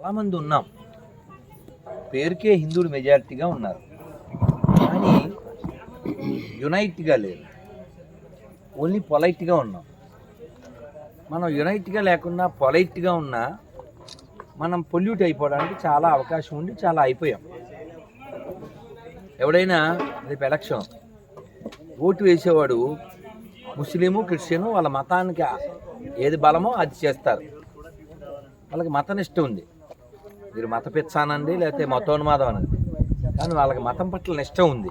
చాలామంది ఉన్నాం. పేరుకే హిందువులు మెజారిటీగా ఉన్నారు. కానీ యునైట్గా లేరు. ఓన్లీ పొలైట్గా ఉన్నాం. మనం యునైట్గా లేకుండా పొలైట్గా ఉన్నా మనం పొల్యూట్ అయిపోవడానికి చాలా అవకాశం ఉండి చాలా అయిపోయాం. ఎవడైనా రేపు ఎలక్షన్ ఓటు వేసేవాడు ముస్లిము క్రిస్టియను వాళ్ళ మతానికి ఏది బలమో అది చేస్తారు. వాళ్ళకి మతనిష్టం ఉంది. మీరు మత పిచ్చానండి లేకపోతే మతోన్మాదం అనండి కానీ వాళ్ళకి మతం పట్ల నిష్ట ఉంది.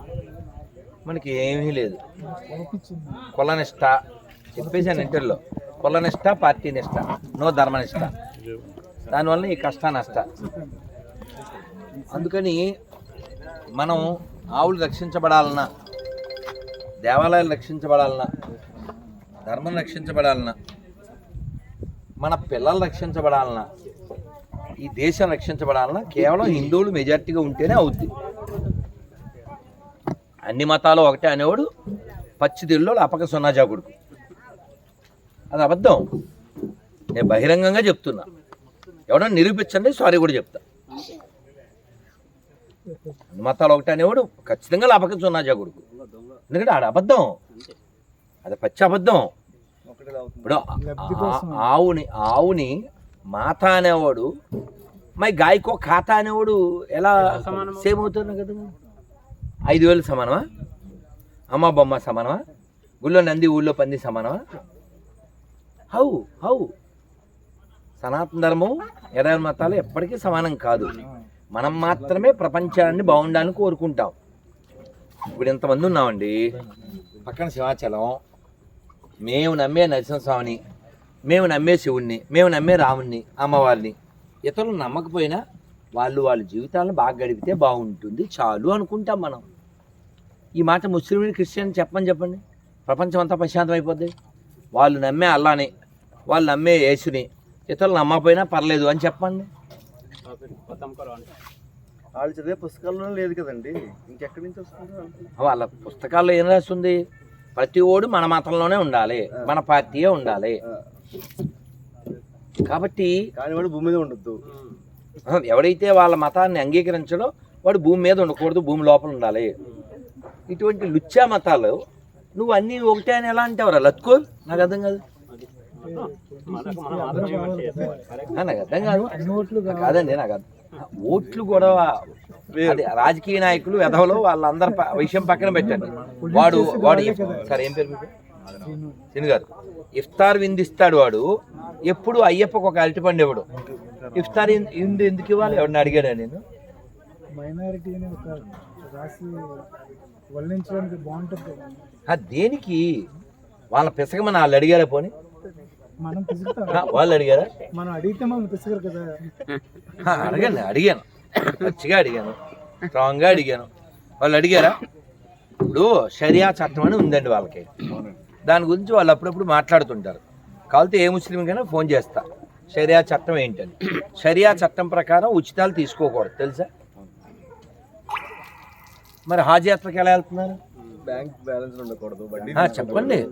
మనకి ఏమీ లేదు. కులనిష్ట చెప్పేశాను ఇంటర్లో. కులనిష్ట పార్టీ నిష్ట. నో ధర్మనిష్ట దానివల్ల ఈ కష్ట నష్ట. అందుకని మనం ఆవులు రక్షించబడాలన్నా దేవాలయాలు రక్షించబడాలన్నా ధర్మం రక్షించబడాలన్నా మన పిల్లలు రక్షించబడాలన్నా ఈ దేశం రక్షించబడాలన్నా కేవలం హిందువులు మెజార్టీగా ఉంటేనే అవుద్ది. అన్ని మతాలు ఒకటే అనేవాడు పచ్చిదిల్లో అపక సున్నాజా కొడుకు. అది అబద్ధం. నేను బహిరంగంగా చెప్తున్నా. ఎవడన్నా నిరూపించండి సారీ కూడా చెప్తా. అన్ని మతాలు ఒకటే అనేవాడు ఖచ్చితంగా లాపక సున్నాజా కొడుకు. ఎందుకంటే ఆడ అబద్ధం. అది పచ్చి అబద్ధం. ఇప్పుడు ఆవుని ఆవుని మాత అనేవాడు మరి గాయకో ఖాతా అనేవాడు ఎలా సేమ్ అవుతుంది కదా ఐదు వేలు సమానమా? అమ్మ బొమ్మ సమానమా? గుళ్ళో నంది ఊళ్ళో పంది సమానమా? How how. సనాతన ధర్మం ఇరవై మతాలు ఎప్పటికీ సమానం కాదు. మనం మాత్రమే ప్రపంచాన్ని బాగుండాలని కోరుకుంటాం. ఇప్పుడు ఇంతమంది ఉన్నామండి. పక్కన సింహాచలం. మేము నమ్మే నరసింహస్వామిని. మేము నమ్మే శివుణ్ణి మేము నమ్మే రాముణ్ణి అమ్మవారిని. ఇతరులు నమ్మకపోయినా వాళ్ళు వాళ్ళ జీవితాలను బాగా గడిపితే బాగుంటుంది చాలు అనుకుంటాం మనం. ఈ మాట ముస్లింలు క్రిస్టియన్ చెప్పమని చెప్పండి. ప్రపంచం అంతా ప్రశాంతం అయిపోద్ది. వాళ్ళు నమ్మే అల్లాని వాళ్ళు నమ్మే యేసుని ఇతరులు నమ్మకపోయినా పర్లేదు అని చెప్పండి. వాళ్ళు చదివే పుస్తకాల్లో లేదు కదండి. ఇంకెక్కడి నుంచి వస్తుంది? వాళ్ళ పుస్తకాల్లో ఏం రాస్తుంది? ప్రతి ఓడు మన మతంలోనే ఉండాలి మన పార్టీయే ఉండాలి. కాబట్టి కానీ వాడు భూమి మీద ఉండొద్దు. ఎవడైతే వాళ్ళ మతాన్ని అంగీకరించడో వాడు భూమి మీద ఉండకూడదు భూమి లోపల ఉండాలి. ఇటువంటి లుచ్చా మతాలు నువ్వు అన్నీ ఒకటే అని ఎలా అంటావురా? లత్కో? నాకు అర్థం కాదు. నాకు అర్థం కాదు. కాదండి నాకు అర్థం. ఓట్లు కూడా రాజకీయ నాయకులు వెధవలు వాళ్ళందరి ప- విషయం పక్కన పెట్టండి. వాడు వాడు సరే ఏం పేరు సిని గారు ఇఫ్తార్ విందిస్తాడు వాడు. ఎప్పుడు అయ్యప్పకు ఒక అరటిపండు ఇవ్వడు. ఇఫ్తార్ ఇందు ఎందుకు ఇవ్వాలి? ఎవరిని అడిగాడా నేను? ఒక రాసి బాగుంటుంది. దేనికి? వాళ్ళ పిసకమని వాళ్ళు అడిగారా పోని? మనం వాళ్ళు అడిగారా? మనం అడిగితే మనం పిసుకరు కదా. అడగండి అడిగాను. మంచిగా అడిగాను. స్ట్రాంగ్గా అడిగాను. వాళ్ళు అడిగారా? ఇప్పుడు షరియా చట్టం అని ఉందండి వాళ్ళకి. దాని గురించి వాళ్ళు అప్పుడప్పుడు మాట్లాడుతుంటారు. కావాలంటే ఏ ముస్లింకైనా ఫోన్ చేస్తా. షరియా చట్టం ఏంటని. షరియా చట్టం ప్రకారం ఉచితాలు తీసుకోకూడదు. తెలుసా? మరి హాజ్ యాత్రకి ఎలా వెళ్తున్నారు? బ్యాంక్ బ్యాలెన్స్ ఉండకూడదు చెప్పండి.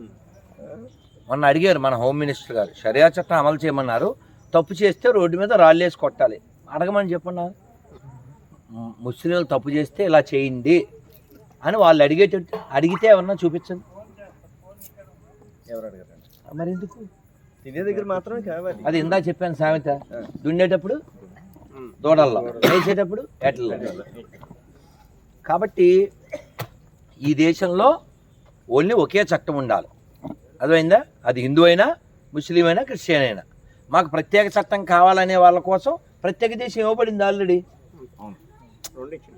మొన్న అడిగారు మన హోమ్ మినిస్టర్ గారు. షరియా చట్టం అమలు చేయమన్నారు. తప్పు చేస్తే రోడ్డు మీద రాళ్ళేసి కొట్టాలి. అడగమని చెప్పండి ము- ముస్లింలు తప్పు చేస్తే ఇలా చేయండి అని వాళ్ళు అడిగేటట్టు అడిగితే ఏమన్నా చూపించండి. ఎవరు మరి ఎందుకు? తినే దగ్గర మాత్రమే కావాలి. అది ఇందా చెప్పాను సామెత. దున్నేటప్పుడు దూడల్లో వేసేటప్పుడు ఎట్లలో కాబట్టి ఈ దేశంలో ఓన్లీ ఒకే చట్టం ఉండాలి. అర్థమైందా? అది హిందూ అయినా ముస్లిం అయినా క్రిస్టియన్ అయినా. మాకు ప్రత్యేక చట్టం కావాలనే వాళ్ళ కోసం ప్రత్యేక దేశం ఇవ్వబడింది ఆల్రెడీ.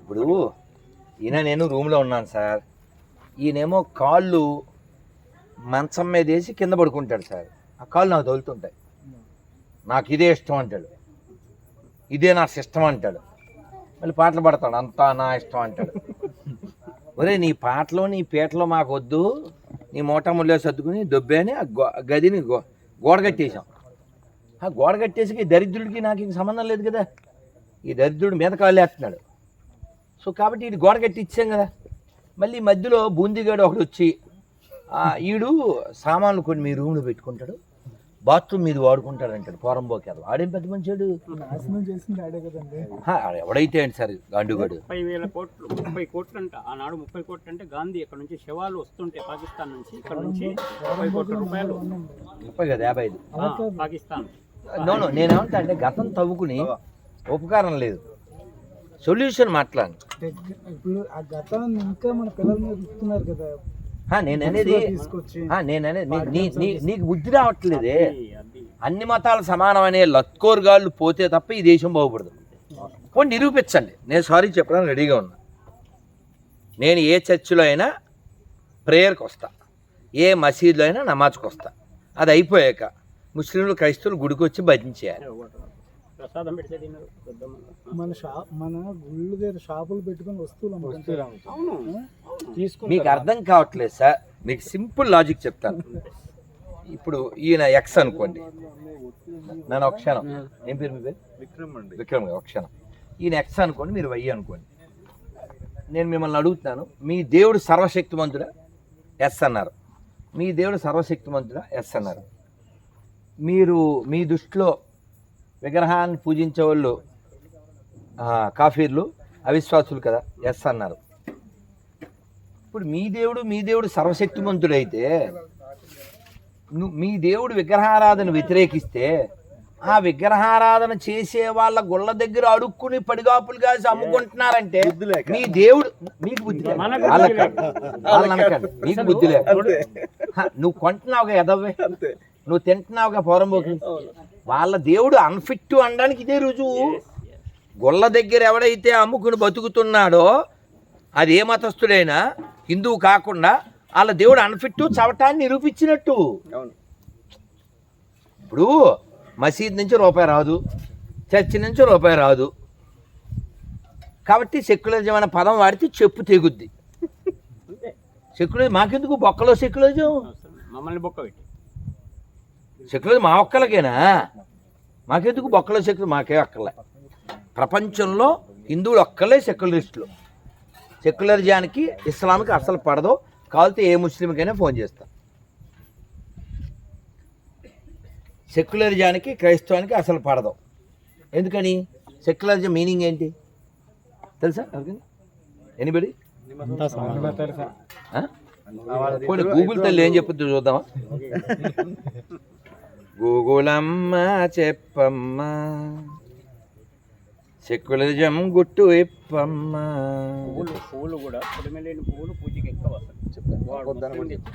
ఇప్పుడు ఈయన నేను రూమ్లో ఉన్నాను సార్. ఈయనేమో కాళ్ళు మంచం మీద వేసి కింద పడుకుంటాడు సార్. ఆ కాళ్ళు నాకు తగులుతుంటాయి. నాకు ఇదే ఇష్టం అంటాడు. ఇదే నా సిస్టమ్ అంటాడు. మళ్ళీ పాటలు పాడతాడు. అంతా నా ఇష్టం అంటాడు. ఒరే నీ పాటలు నీ పీటలో మాకు వద్దు. నీ మూట ముళ్ళే సర్దుకుని దొబ్బేని ఆ గో- గదిని గో గోడ కట్టేశాం. ఆ గోడ కట్టేసి ఈ దరిద్రుడికి నాకు ఇంక సంబంధం లేదు కదా. ఈ దరిద్రుడు మీద కాళ్ళు వేస్తున్నాడు సో కాబట్టి ఇది గోడ కట్టి ఇచ్చాం కదా. మళ్ళీ మధ్యలో బూందీగాడు ఒకడు వచ్చి ఈడు సామాన్లు కొన్ని మీ రూమ్లో పెట్టుకుంటాడు బాత్రూమ్ మీద వాడుకుంటాడంటాడు పోరంబోకి అది ఆడేం పెద్ద మంచాడు నాశనం చేసింది ఆడే కదండి. హా, ఆడు ఎవడైతే ఏంటి సార్ గాండుగాడు? ముప్పై వేల కోట్లు ముప్పై కోట్లు అంట ఆనాడు ముప్పై కోట్లు అంటే గాంధీ ఇక్కడ నుంచి శవాలు వస్తుంటే పాకిస్తాన్ నుంచి ఇక్కడ నుంచి ముప్పై కోట్ల రూపాయలు. ముప్పై కదా యాభై ఐదు. ఆ, పాకిస్తాన్. నోను నేనేమంటా అంటే గతం తవ్వుకుని ఉపకారం లేదు. సొల్యూషన్ మాట్లాడు. ఇప్పుడు ఆ గతాన్ని ఇంకా మన పిల్లల మీద ఇస్తున్నారు కదా. నేను అనేది నేను అనేది నీకు బుద్ధి రావట్లేదే. అన్ని మతాలు సమానం అనే లత్కోర్గాళ్ళు పోతే తప్ప ఈ దేశం బాగుపడదు. పోనీ నిరూపించండి. నేను సారీ చెప్పడానికి రెడీగా ఉన్నా. నేను ఏ చర్చిలో అయినా ప్రేయర్కి వస్తా. ఏ మసీదులో అయినా నమాజ్కి వస్తా. అది అయిపోయాక ముస్లింలు క్రైస్తవులు గుడికి వచ్చి భజన చేయాలి. ప్రసాదం పెడితే. మన షాప్ మన గుళ్ళు దగ్గర షాపులు పెట్టుకొని వస్తువులు అమ్ముకుంటారు. అవును. మీకు అర్థం కావట్లేదు సార్. మీకు సింపుల్ లాజిక్ చెప్తాను. ఇప్పుడు ఈయన ఎక్స్ అనుకోండి. నన్ను ఒక క్షణం. ఏం పేరు మీ పేరు? విక్రమ్ అండి. విక్రమ్ గారు ఒక క్షణం. ఈయన ఎక్స్ అనుకోండి మీరు వయ్యి అనుకోండి. నేను మిమ్మల్ని అడుగుతున్నాను మీ దేవుడు సర్వశక్తిమంతుడా? ఎస్ అన్నారు. మీ దేవుడు సర్వశక్తిమంతుడా? ఎస్ అన్నారు. మీరు మీ దృష్టిలో విగ్రహాన్ని పూజించే వాళ్ళు ఆ, కాఫీర్లు అవిశ్వాసులు కదా? ఎస్ అన్నారు. ఇప్పుడు మీ దేవుడు మీ దేవుడు సర్వశక్తిమంతుడైతే మీ దేవుడు విగ్రహారాధన వ్యతిరేకిస్తే ఆ విగ్రహారాధన చేసే వాళ్ళ గుళ్ళ దగ్గర అడుక్కుని పడిగాపులు కాసి అమ్ముకుంటున్నారంటే మీ దేవుడు మీకు బుద్ధి. మీకు బుద్ధి లేదు నువ్వు కొంటున్నావుగా ఎదవ్వే నువ్వు తింటున్నావుగా పోరంబోకి వాళ్ళ దేవుడు అన్ఫిట్ అనడానికి ఇదే రుజువు. గుళ్ళ దగ్గర ఎవడైతే అమ్ముకుని బతుకుతున్నాడో అది ఏ మతస్థుడైనా హిందువు కాకుండా వాళ్ళ దేవుడు అన్ఫిట్ చవటాన్ని నిరూపించినట్టు. ఇప్పుడు మసీద్ నుంచి రూపాయి రాదు చర్చి నుంచి రూపాయి రాదు. కాబట్టి సెక్యులరిజం అనే పదం వాడితే చెప్పు తెగుద్ది. సెక్యులర్ మాకెందుకు బొక్కలో సెక్యులరిజం. మమ్మల్ని బొక్క పెట్టి. సెక్యులర్ మా ఒక్కలకేనా? మాకెందుకు బొక్కలో సెక్యులర్ మాకే ఒక్కలే. ప్రపంచంలో హిందువులు ఒక్కలే సెక్యులరిస్టులు. సెక్యులరిజానికి ఇస్లాంకి అసలు పడదు. కావాలితే ఏ ముస్లింకైనా ఫోన్ చేస్తా. సెక్యులరిజానికి క్రైస్తవానికి అసలు పడదు. ఎందుకని? సెక్యులరిజం మీనింగ్ ఏంటి? తెలుసా? ఎనిబడి? పోనీ గూగుల్ తల్లి ఏం చెప్పుద్ది చూద్దామా? గూగుల్ అమ్మ చెప్పమ్మా సెక్యులరిజం గుట్టు ఇప్పమ్మా. పువ్వులు కూడా తొడిమెలేని పువ్వులు పూజకి ఎక్కువ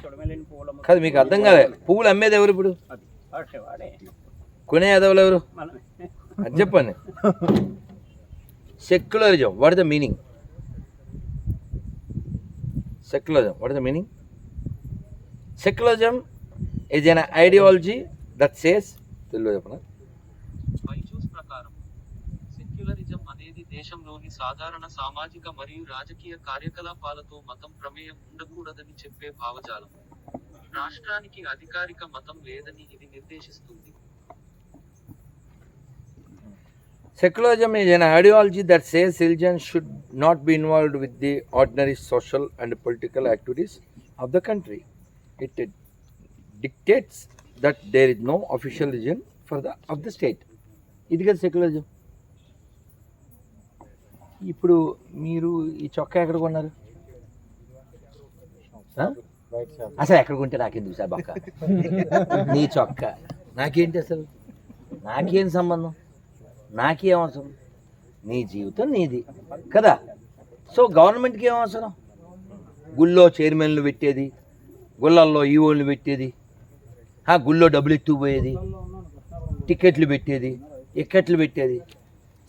తొడిమెలేని. కాదు మీకు అర్థం కాలే. పువ్వులు అమ్మేది ఎవరు ఇప్పుడు? అది వాడే వాడే. కొనే ఎదవలు ఎవరు? అది చెప్పండి. Secularism what the meaning secularism what the meaning secularism is an ideology that says Telugu చెప్పనా? సెక్యులరిజం అనేది దేశంలోని సాధారణ సామాజిక మరియు రాజకీయ కార్యకలాపాలతో మతం ప్రమేయం ఉండకూడదని చెప్పే భావజాలం. రాష్ట్రానికి అధికారిక మతం లేదని ఇది నిర్దేశిస్తుంది. Secularism is an ideology that says religion should not be involved with the ordinary social and political activities of the country it dictates that there is no official religion for the of the state. ఇది కదా secularism ఇప్పుడు మీరు ఈ చొక్కా ఎక్కడ కొన్నారు? అసలు ఎక్కడ కొంటే నాకెందుకు సార్ బక్క? నీ చొక్కా. నాకేంటి అసలు? నాకేం సంబంధం? నాకేం అవసరం? నీ జీవితం నీది. కదా? సో గవర్నమెంట్కి ఏం అవసరం? గుళ్ళో చైర్మన్లు పెట్టేది గుళ్ళల్లో ఈవోలు పెట్టేది గుళ్ళో డబ్బులు ఎత్తుకుపోయేది టికెట్లు పెట్టేది? ఇక్కట్లు పెట్టేది?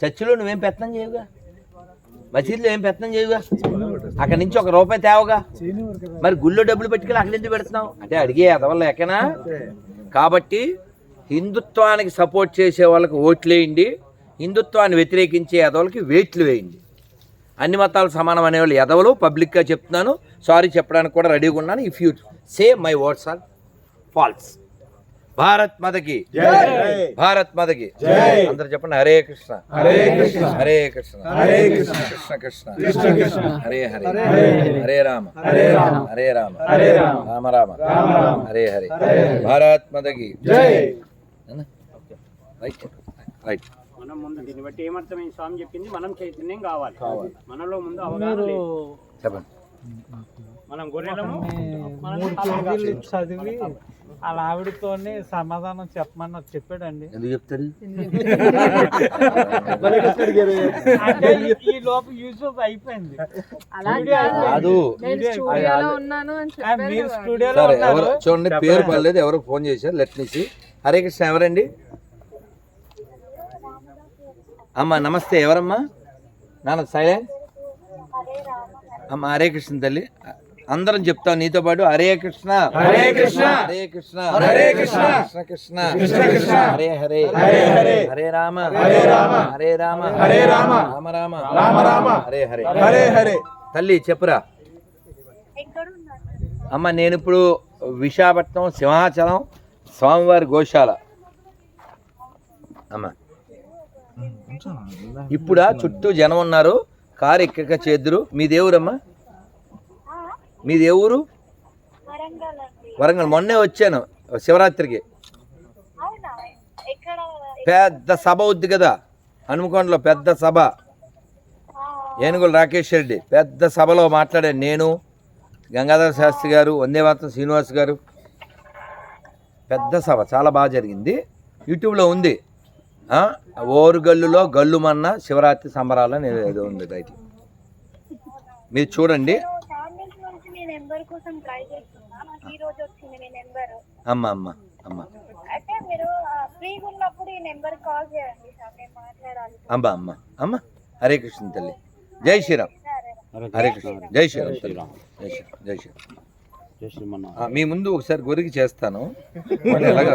చర్చిలో నువ్వేం పెత్తనం చేయవుగా? మసీదులో ఏం పెత్తనం చేయవుగా? అక్కడి నుంచి ఒక రూపాయి తేవగా? మరి గుళ్ళో డబ్బులు పెట్టుకెళ్ళి అక్కడ ఎందుకు పెడుతున్నావు? అంటే అడిగే అదవల్ల ఎక్కనా? కాబట్టి హిందుత్వానికి సపోర్ట్ చేసే వాళ్ళకి ఓట్లేయండి హిందుత్వాన్ని వ్యతిరేకించే ఎదవలకి వేట్లు వేయండి. అన్ని మతాలు సమానం అనేవాళ్ళు ఎదవలు పబ్లిక్గా చెప్తున్నాను. సారీ చెప్పడానికి కూడా రెడీగా ఉన్నాను. If you say my words are false Bharat మదకి Bharat మదకి అందరు చెప్పండి హరే కృష్ణ. హరే కృష్ణ. హరే కృష్ణ. హరే కృష్ణ. కృష్ణ కృష్ణ కృష్ణ. కృష్ణ హరే హరే. హరే రామ. హరే రామ. హరే రామ. హరే రామ. రామ రామ. హరే హరే. భారత్ మదకి జై. రైట్ రైట్ మనం ముందు దీన్ని బట్టి ఏమర్థమైంది? స్వామి చెప్పింది మనం చైతన్యం కావాలి. మనలో ముందు అవగాహన చెప్పండి. మనం గొర్రెలము చదివి వాళ్ళ ఆవిడతోనే సమాధానం చెప్పమని చెప్పాడండి. ఎందుకు చెప్తారు? అంటే ఈ- ఈ లోపు అయిపోయింది. స్టూడియోలో మీరు చూడండి పేరు పర్లేదు ఎవరు ఫోన్ చేశారు? లెట్ నుంచి హరే కృష్ణ ఎవరండి? అమ్మా నమస్తే ఎవరమ్మా? నాన్న సైలెంట్ అమ్మ హరే కృష్ణ తల్లి. అందరం చెప్తాం నీతో పాటు హరే కృష్ణ. హరే కృష్ణ. హరే కృష్ణ. హరే కృష్ణ. కృష్ణ. కృష్ణ కృష్ణ. కృష్ణ హరే హరే. హరే హరే. హరే రామ. హరే రామ. హరే రామ. హరే రామ. రామ రామ. రామ రామ. హరే హరే. హరే హరే. తల్లి చెప్పురా. అమ్మ నేను ఇప్పుడు విశాఖపట్నం సింహాచలం స్వామివారి గోశాల. అమ్మ. ఇప్పుడా చుట్టూ జనం ఉన్నారు. కారు ఎక్కక చేద్దురు మీది ఏ ఊరమ్మా మీది ఏ ఊరు? వరంగల్ మొన్నే వచ్చాను శివరాత్రికి. పెద్ద సభ అవుద్ది కదా హనుమకొండలో పెద్ద సభ. ఏనుగుల రాకేష్ రెడ్డి పెద్ద సభలో మాట్లాడాను నేను. గంగాధర శాస్త్రి గారు వందేమాతం శ్రీనివాస్ గారు. పెద్ద సభ చాలా బాగా జరిగింది. యూట్యూబ్లో ఉంది. ఆ, ఓరుగల్లులో గల్లుమన్న శివరాత్రి సంబరాలు అని ఏదో ఉంది టైటిల్ మీరు చూడండి నేను చార్మిల్స్ నుంచి మీ నెంబర్ కోసం ట్రై చేస్తున్నా. నాకు ఈ రోజు వచ్చింది మీ నెంబర్. అమ్మ అమ్మ అమ్మ. అయితే మీరు ఫ్రీగా ఉన్నప్పుడు ఈ నెంబర్ కాల్ చేయండి సార్ నేను మాట్లాడాలి. అమ్మ అమ్మ అమ్మ. హరే కృష్ణ తల్లి. జై శ్రీరామ్. హరే కృష్ణ జై శ్రీరామ్ తల్లి. జై శ్రీరామ్ జై శ్రీరామ్. ఆ, మీ ముందు ఒకసారి గొర్రెకి చేస్తాను. ఎలాగ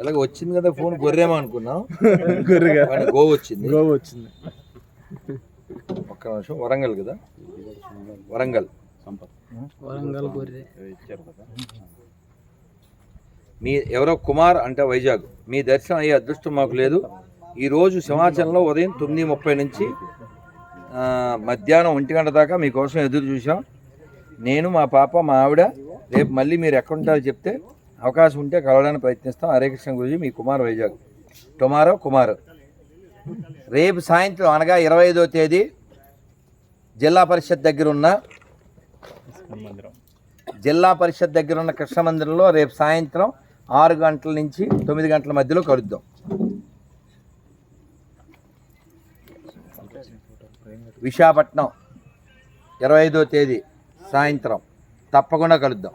ఎలాగ వచ్చింది కదా ఫోన్ గొర్రెమో అనుకున్నాం వాడి గో వచ్చింది. గో వచ్చింది. ఒక్క నిమిషం వరంగల్ కదా? వరంగల్. వరంగల్ గొర్రె మీ ఎవరో కుమార్ అంటే వైజాగ్. మీ దర్శనం అయ్యే అదృష్టం మాకు లేదు. ఈరోజు సింహాచలంలో ఉదయం తొమ్మిది ముప్పై నుంచి మధ్యాహ్నం ఒంటి గంట దాకా మీకోసం ఎదురు చూసాం నేను మా పాప మా ఆవిడ రేపు మళ్ళీ మీరు ఎక్కడుంటారో చెప్తే అవకాశం ఉంటే కలవడానికి ప్రయత్నిస్తాం. హరే కృష్ణ గురించి మీ కుమార్ వైజాగ్. టుమారో కుమార్. రేపు సాయంత్రం అనగా ఇరవై ఐదో తేదీ జిల్లా పరిషత్ దగ్గర ఉన్న జిల్లా పరిషత్ దగ్గర ఉన్న కృష్ణ మందిరంలో రేపు సాయంత్రం ఆరు గంటల నుంచి తొమ్మిది గంటల మధ్యలో కలుద్దాం. విశాఖపట్నం ఇరవై ఐదో తేదీ సాయంత్రం తప్పకుండా కలుద్దాం.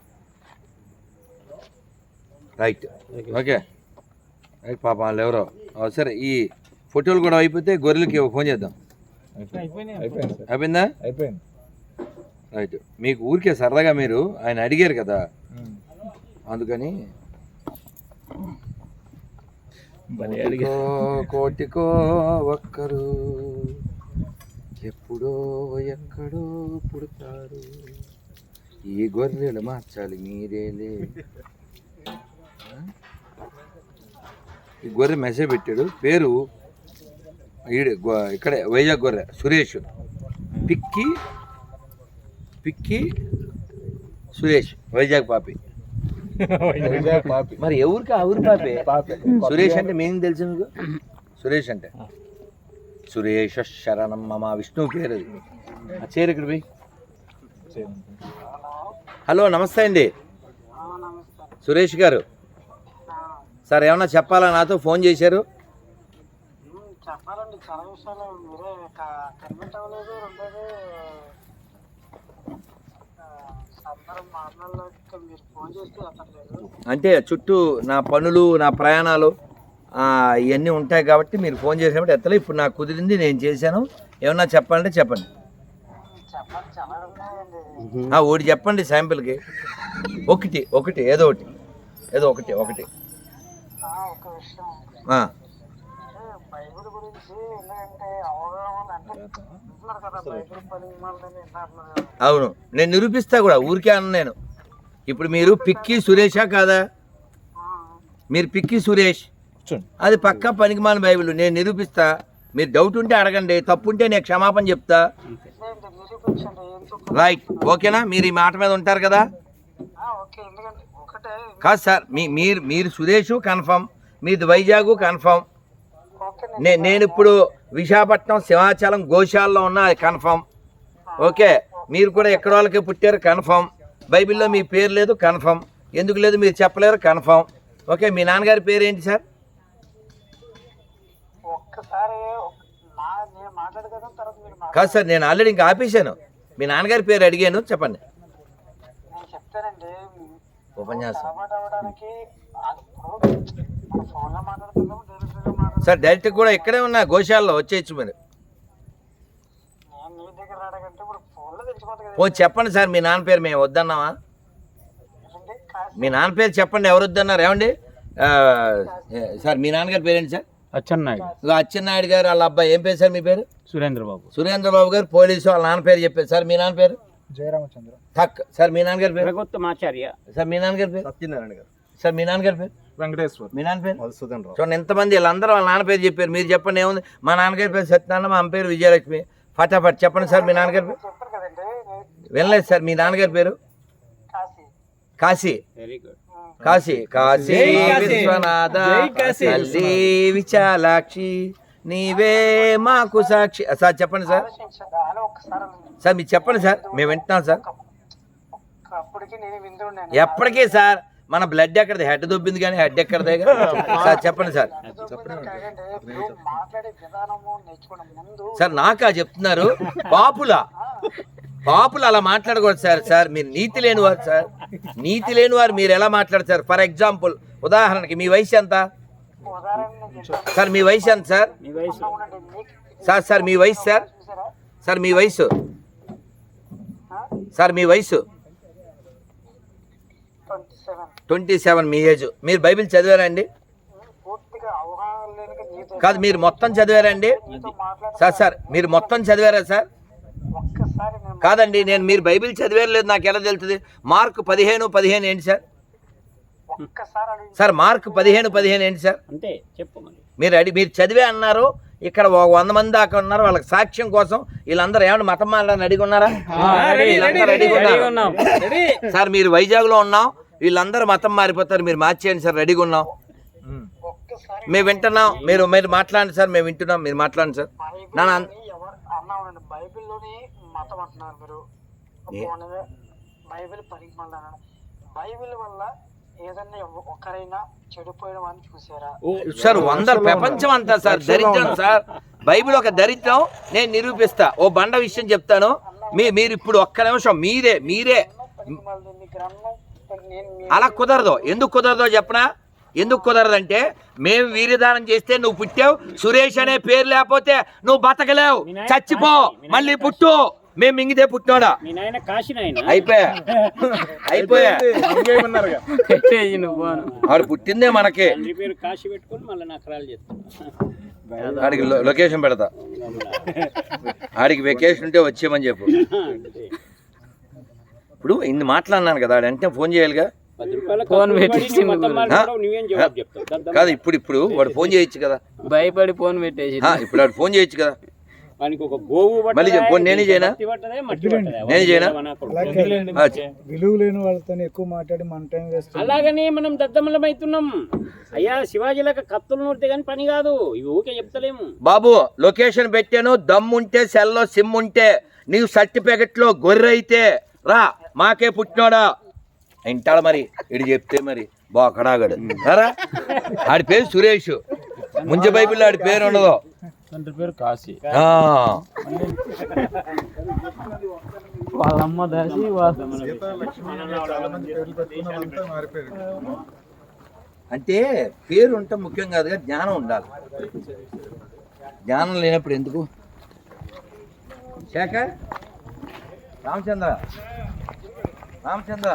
రైట్. ఓకే. రైట్ పాప వాళ్ళు ఎవరో. సరే ఈ ఫోటోలు కూడా అయిపోతే గొర్రెలకి ఫోన్ చేద్దాం. అయిపోయిందా? అయిపోయింది. రైట్. మీకు ఊరికే సరదాగా మీరు ఆయన అడిగారు కదా. అందుకని కోటికో కోటికో ఒక్కరు ఎప్పుడో ఎక్కడో పుడతారు. ఈ గొర్రెలు మార్చాలి మీరేలే ఈ గొర్రె మెసేజ్ పెట్టాడు. పేరు ఈడ ఇక్కడే వైజాగ్ గొర్రె సురేష్. పిక్కి పిక్కి సురేష్ వైజాగ్ పాపి. మరి ఎవరికి ఆ ఊరి పాపే? సురేష్ అంటే మేము తెలుసు మీకు సురేష్ అంటే. సురేష శరణం మమ విష్ణు పేరు ఆ చీర ఇక్కడ పోయి? హలో నమస్తే అండి. సురేష్ గారు. సార్ ఏమన్నా చెప్పాలా నాతో? ఫోన్ చేశారు? చెప్పాలండి చాలా విషయాలు. మీరే కన్వెంట్ అవ్వలేదు రెండోది అందరం మాటల్లో మీరు ఫోన్ చేస్తే ఎత్తట్లేదు అంటే చుట్టూ నా పనులు నా ప్రయాణాలు ఆ, ఇవన్నీ ఉంటాయి కాబట్టి మీరు ఫోన్ చేసినప్పుడు ఎత్తలే. ఇప్పుడు నాకు కుదిరింది నేను చేశాను. ఏమన్నా చెప్పాలంటే చెప్పండి. ఒకటి చెప్పండి శాంపిల్కి. ఒకటి ఒకటి ఏదో ఒకటి. ఏదో ఒకటి ఒకటి. బైబిల్ గురించి ఎందుకంటే అవగాహన అంటే అవును. నేను నిరూపిస్తా కూడా ఊరికే అన్న నేను. ఇప్పుడు మీరు పిక్కి సురేషా కాదా? మీరు పిక్కి సురేష్. అది పక్కా పనికిమాల బైబిల్. నేను నిరూపిస్తా. మీరు డౌట్ ఉంటే అడగండి తప్పు ఉంటే నేను క్షమాపణ చెప్తా. రైట్ ఓకేనా? మీరు ఈ మాట మీద ఉంటారు కదా? కాదు సార్ మీ మీరు మీరు సురేష్ కన్ఫర్మ్ మీది వైజాగ్ కన్ఫర్మ్. నేను ఇప్పుడు విశాఖపట్నం సింహాచలం గోశాలలో ఉన్న అది కన్ఫర్మ్. ఓకే? మీరు కూడా ఎక్కడ వాళ్ళకి పుట్టారు కన్ఫర్మ్. బైబిల్లో మీ పేరు లేదు కన్ఫర్మ్. ఎందుకు లేదు మీరు చెప్పలేరు కన్ఫర్మ్. ఓకే మీ నాన్నగారి పేరు ఏంటి సార్. కాదు సార్ నేను ఆల్రెడీ ఇంకా ఆపేశాను. మీ నాన్నగారి పేరు అడిగాను చెప్పండి. ఉపన్యాసం. సార్ డైరెక్ట్ కూడా ఇక్కడే ఉన్నా గోశాలలో వచ్చేయచ్చు మీరు. ఓ చెప్పండి సార్ మీ నాన్న పేరు మేము వద్దన్నావా మీ నాన్న పేరు చెప్పండి ఎవరు వద్దన్నారు? ఏమండి? ఆ, సార్ మీ నాన్నగారి పేరు ఏంటి సార్? అచ్చెన్నాయుడు. అచ్చెన్నాయుడు గారు వాళ్ళ అబ్బాయి ఏం పేరు సార్ మీ పేరు? సురేంద్రబాబు. సురేంద్రబాబు గారు పోలీసు వాళ్ళ నాన్న పేరు చెప్పారు. సార్ మీ నాన్న పేరు? జయరామచంద్ర. థక్ సార్ మీ నాన్నగారి పేరు? సార్ మీ నాన్నగారి పేరు? సత్యనారాయణ గారు. సార్ మీ నాన్నగారి పేరు? వెంకటేశ్వర్. మీ నాన్న పేరు? మధుసూదన్ రావు. చూడండి ఎంతమంది వీళ్ళందరూ వాళ్ళ నాన్న పేరు చెప్పారు. మీరు చెప్పండి ఏముంది? మా నాన్నగారి పేరు సత్యనారాయణ మా అమ్మ పేరు విజయలక్ష్మి. ఫటాఫట్ చెప్పండి సార్ మీ నాన్నగారి పేరు? వినలేదు సార్ మీ నాన్నగారి పేరు? Kashi. Kashi. Very good Kashi. Kashi. Vishwanatha తల్లి విశాలాక్షి నీవే మాకు సాక్షి. సార్ చెప్పండి సార్. సార్ మీరు చెప్పండి సార్. మేము వింటున్నాం సార్. ఎప్పటికీ సార్ మన బ్లడ్ ఎక్కడది? హెడ్ దొబ్బింది కానీ హెడ్ ఎక్కడదే సార్ చెప్పండి సార్. సార్ నాకా చెప్తున్నారు? పాపులా. పాపులు అలా మాట్లాడకూడదు సార్. సార్ మీరు నీతి లేని వారు సార్. నీతి లేని వారు మీరు ఎలా మాట్లాడతారు ఫర్ ఎగ్జాంపుల్ ఉదాహరణకి మీ వయసు ఎంత? సార్ మీ వయసు ఎంత సార్? సార్ సార్ మీ వయసు సార్? సార్ మీ వయసు? సార్ మీ వయసు ట్వంటీ సెవెన్ ట్వంటీ సెవెన్ మీ ఏజ్. మీరు బైబిల్ చదివారా అండి పూర్తిగా అవగాహన లేని నీతో కాదు మీరు మొత్తం చదివారా అండి నీతో మాట్లాడ సార్ సార్ మీరు మొత్తం చదివారా సార్? కాదండి నేను మీరు బైబిల్ చదివారు లేదు నాకు ఎలా తెలుస్తుంది? మార్క్ పదిహేను పదిహేను ఏంటి సార్? సార్ మార్క్ పదిహేను పదిహేను ఏంటి సార్? అంతే చెప్పు మరి. అడి మీరు చదివే అన్నారు ఇక్కడ ఒక వంద మంది దాకా ఉన్నారు వాళ్ళకి సాక్ష్యం కోసం వీళ్ళందరూ ఏమన్నా మతం మారని అడిగి ఉన్నారా. సార్ మీరు వైజాగ్లో ఉన్నాం వీళ్ళందరూ మతం మారిపోతారు. మీరు మార్చేయండి సార్ రెడీగా ఉన్నాం. మేము వింటున్నాం. మీరు మీరు మాట్లాడండి సార్ మేము వింటున్నాం. మీరు మాట్లాడండి సార్. నా నా- బైబిల్లోని మతం అంటున్నారు మీరు. బైబిల్. బైబిల్ వల్ల ఏదన్నా ఎవ- ఒకరైనా చెడిపోయడం అని చూసారా? సార్ వంద ప్రపంచం అంతా సార్. దరిద్రం సార్. బైబిల్ ఒక దరిద్రం. నేను నిరూపిస్తా. ఓ బండ విషయం చెప్తాను. మీ మీరు ఇప్పుడు ఒక్క నిమిషం మీరే మీరే. గ్రంథం అలా కుదరదు. ఎందుకు కుదరదో చెప్పనా? ఎందుకు కుదరదంటే మేము వీర్యదానం చేస్తే నువ్వు పుట్టావు సురేష్ అనే పేరు లేకపోతే నువ్వు బతకలేవు. చచ్చిపో మళ్ళీ పుట్టు. మేము మింగితే పుట్టినోడా? అయిపోయా? అయిపోయా? ఆడు పుట్టిందే మనకి. తండ్రి పేరు కాశీ పెట్టుకొని మళ్ళీ నకరాలు చెప్తాను ఆడికి లొకేషన్ పెడతా. ఆడికి వెకేషన్ ఉంటే వచ్చేయమని చెప్పు. ఇప్పుడు ఇన్ని మాట్లాడినాను కదా అంటే ఫోన్ చేయాలిగా. ఫోన్ పెట్టేసి. కాదు ఇప్పుడు ఇప్పుడు వాడు ఫోన్ చేయొచ్చు కదా. భయపడి ఫోన్ పెట్టేసి. ఇప్పుడు వాడు ఫోన్ చేయొచ్చు కదా. మళ్ళీ నేనే చేయనా? నేనే చేయనా? విలువ లేని వాళ్ళతో ఎక్కువ మాట్లాడి మన టైం అలాగనే మనం దద్దమ్మలం అవుతున్నాం. అయ్యా శివాజీలకు కత్తులు నూరితే కానీ పని కాదు. ఇవి ఊకే చెప్తలేము. బాబు లొకేషన్ పెట్టాను దమ్ముంటే సెల్లో సిమ్ ఉంటే నీవు సర్టిఫికెట్లో గొర్రె అయితే రా. మాకే పుట్టినోడా? వింటాడు మరి ఇడు చెప్తే మరి బోకడాగడు. రా ఆడి పేరు సురేష్. ముంజ బైబిల్లో ఆడి పేరు ఉండదు. తండ్రి పేరు కాశీ. ఆ, వాళ్ళ అమ్మ దాసి వాళ్ళ అంటే పేరు ఉంటే ముఖ్యం కాదుగా జ్ఞానం ఉండాలి. జ్ఞానం లేనప్పుడు ఎందుకు? శేఖర్? రామచంద్ర? రామచంద్ర.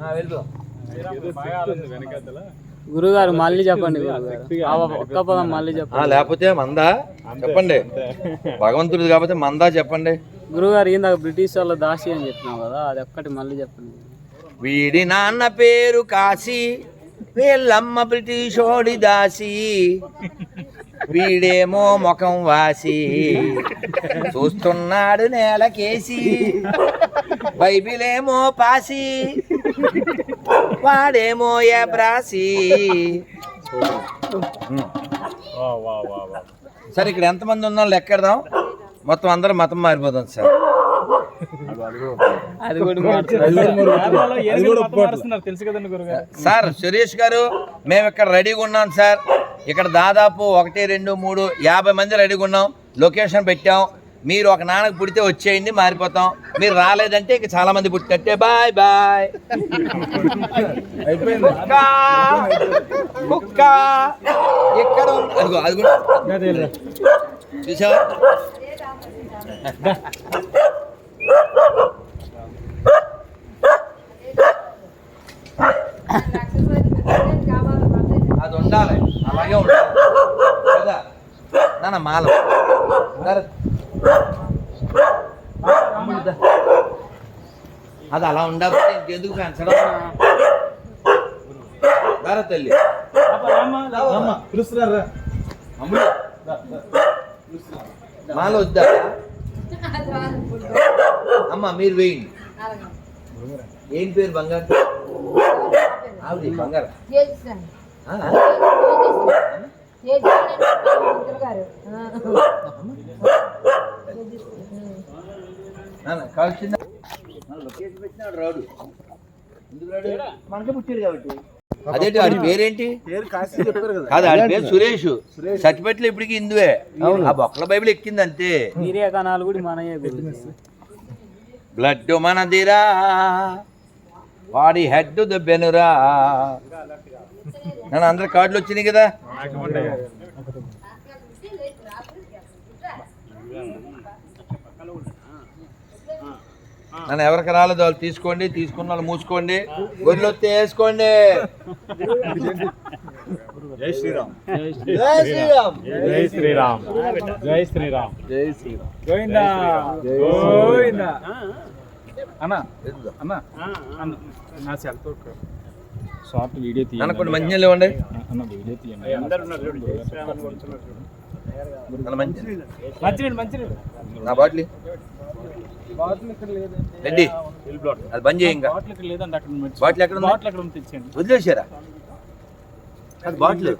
ఆ, వెళ్ళు. గురుగారు మళ్ళీ చెప్పండి గురుగారు. ఆ ఒక్క పదం మళ్ళీ ఆ, చెప్పండి లేకపోతే మందా? చెప్పండి. భగవంతుడిది కాకపోతే మందా చెప్పండి. గురుగారు ఇందాక బ్రిటిష్ వాళ్ళ దాసి అని చెప్పినావు కదా అది ఒక్కటి మళ్ళీ చెప్పండి. వీడి నాన్న పేరు కాశీ వీళ్ళమ్మ బ్రిటిషోడి దాసి. వీడేమో ముఖం వాసి. చూస్తున్నాడు నేలకేసి. బైబిల్ ఏమో పాసి. వాడేమో ఏ బ్రాసి సరే ఇక్కడ ఎంతమంది ఉన్నాం లెక్కెడదాం మొత్తం అందరం మతం మారిపోదాం సార్. సార్ సురేష్ గారు మేము ఇక్కడ రెడీగా ఉన్నాం సార్. ఇక్కడ దాదాపు ఒకటి రెండు మూడు యాభై మంది రెడీగా ఉన్నాం. లొకేషన్ పెట్టాం. మీరు ఒక నాన్నకు పుడితే వచ్చేయండి మారిపోతాం. మీరు రాలేదంటే ఇక చాలా మంది పుట్టినట్టే బాయ్ బాయ్. కుక్క, కుక్క. ఎక్కడ ఉంది? అదిగో అది కూడా. చూసావా? అది ఉండాలి అలాగే ఉండాలి కదా నాన్న మాల సరే. అమ్ముడు దా. అది అలా ఉండకపోతే ఇంకెందుకు పెంచడం దారా తల్లి అమ్ముడు మాల వద్దా అమ్మ మీరు వేయండి ఏం పేరు బంగారు ఆవిడ బంగారు ఆ? నాన్న కాల్చిందా లొకేషన్ పెట్టినాడు రాడు ఎందుకు రాడు మనకే పుట్టాడు కాబట్టి అదేంటి వాడి పేరేంటి? పేరు కాశీ చెప్పారు కదా. కాదు ఆడి పేరు సురేష్. ఇప్పటికి ఇందువే ఆ బొక్కల బైబిల్ ఎక్కింది అంతే. బ్లడ్ మనదిరా. వాడి హెడ్ దెబ్బెనురా నన్ను అందరు కార్డులు వచ్చినాయి కదా? నన్ను ఎవరికి రాలేదు వాళ్ళు తీసుకోండి తీసుకున్న వాళ్ళు మూసుకోండి గొర్రెలు వస్తే వేసుకోండి. జై శ్రీరామ్. జై శ్రీరామ్. జై శ్రీరామ్. జై శ్రీరామ్. జై శ్రీరామ్. గోవిందా. గోవిందా. అన్న అన్న అన్న నా సెల్తో షార్ట్ వీడియో నన్ను కొన్ని మంచి నీళ్ళు ఇవ్వండి అన్న వీడియో తీయండి. అందరు నా బాటిల్. బాటిల్ ఇక్కడ లేదండి రెడ్డి అది బంద్ చేయి ఇంకా. బాటిల్ ఇక్కడ లేదండి అక్కడ బాటిల్ ఎక్కడ ఉంది? బాటిల్ ఎక్కడ ఉంది తెచ్చేయండి. వదిలేసారా అది బాటిల్.